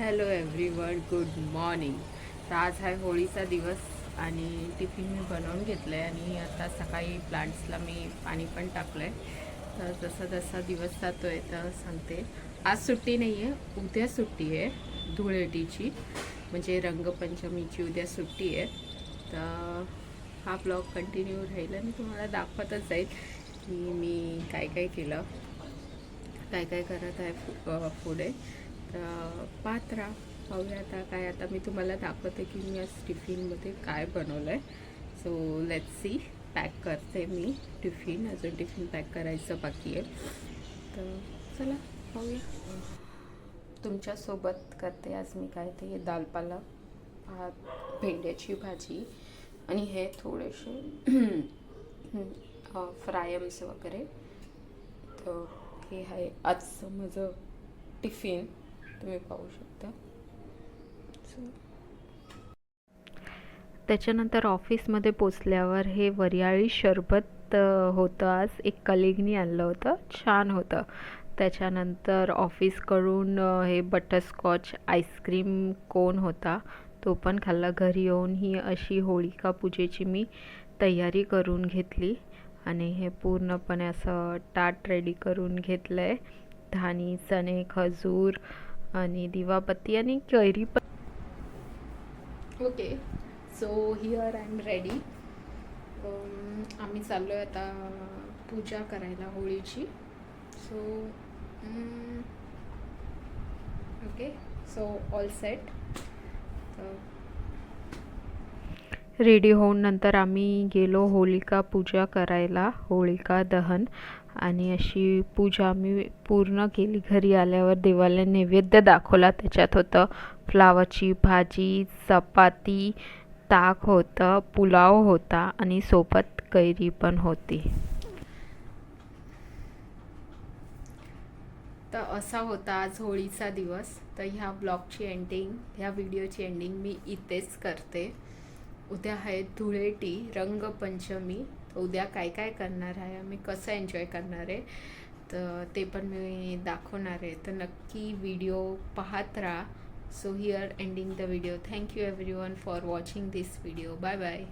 Hello everyone good morning. तर आज आहे होळीचा दिवस आणि टिफिन मी बनवून घेतलं आहे आणि आता सकाळी प्लांट्सला मी पाणी पण टाकलं आहे तर जसा जसा दिवस जातो आहे तर सांगते. आज सुट्टी नाही आहे उद्या सुट्टी आहे धुळेटीची. म्हणजे रंगपंचमीची उद्या सुट्टी आहे. तर हा ब्लॉग कंटिन्यू राहील आणि तुम्हाला दाखवतच जाईल की मी काय काय केलं. काय काय करत आहे फु- पुढे. तर पाहत राहा पाहूया आता काय आता मी तुम्हाला दाखवते की मी आज टिफिनमध्ये काय बनवलं आहे सो लेट सी पॅक करते मी टिफिन. अजून टिफिन पॅक करायचं बाकी आहे. तर चला पाहूया. तुमच्यासोबत करते आज मी काय ते दाल पालक भात भेंड्याची भाजी आणि हे थोडेसे फ्रायम्स वगैरे. तर हे आहे आजचं माझं टिफिन. तुम्ही पाहू शकता. त्याच्यानंतर ऑफिसमध्ये पोचल्यावर हे वरियाळी शरबत होतं. आज एक कलिगनी आणलं होतं. छान होतं. त्याच्यानंतर ऑफिसकडून हे बटरस्कॉच आईस्क्रीम कोन होता तो पण खाल्ला. घरी येऊन ही अशी होळिका पूजेची मी तयारी करून घेतली आणि हे पूर्णपणे असं टाट रेडी करून घेतलं आहे धानी चणे खजूर आणि दिवाबत्ती आणि कैरी पण. Okay so here I am ready आम्ही चाललो आहे आता पूजा करायला होळीची. So okay so all set ready होऊन नंतर आम्ही गेलो होलिका पूजा करायला होलिका दहन. आणि अशी पूजा आम्ही पूर्ण केली. घरी आल्यावर देवाला नैवेद्य दाखवला. त्याच्यात होतं फ्लावरची भाजी चपाती ताक होतं पुलाव होता आणि सोबत कैरी पण होती. तर असा होता आज होळीचा दिवस. तर ह्या ब्लॉगची एंडिंग ह्या व्हिडिओची एंडिंग मी इथेच करते. उद्या आहे धुळेटी रंगपंचमी. उद्या काय काय करणार आहे आम्ही कसं एन्जॉय करणार आहे तर ते पण मी दाखवणार आहे. तर नक्की व्हिडिओ पाहत राहा. So here ending the video thank you everyone for watching this video bye bye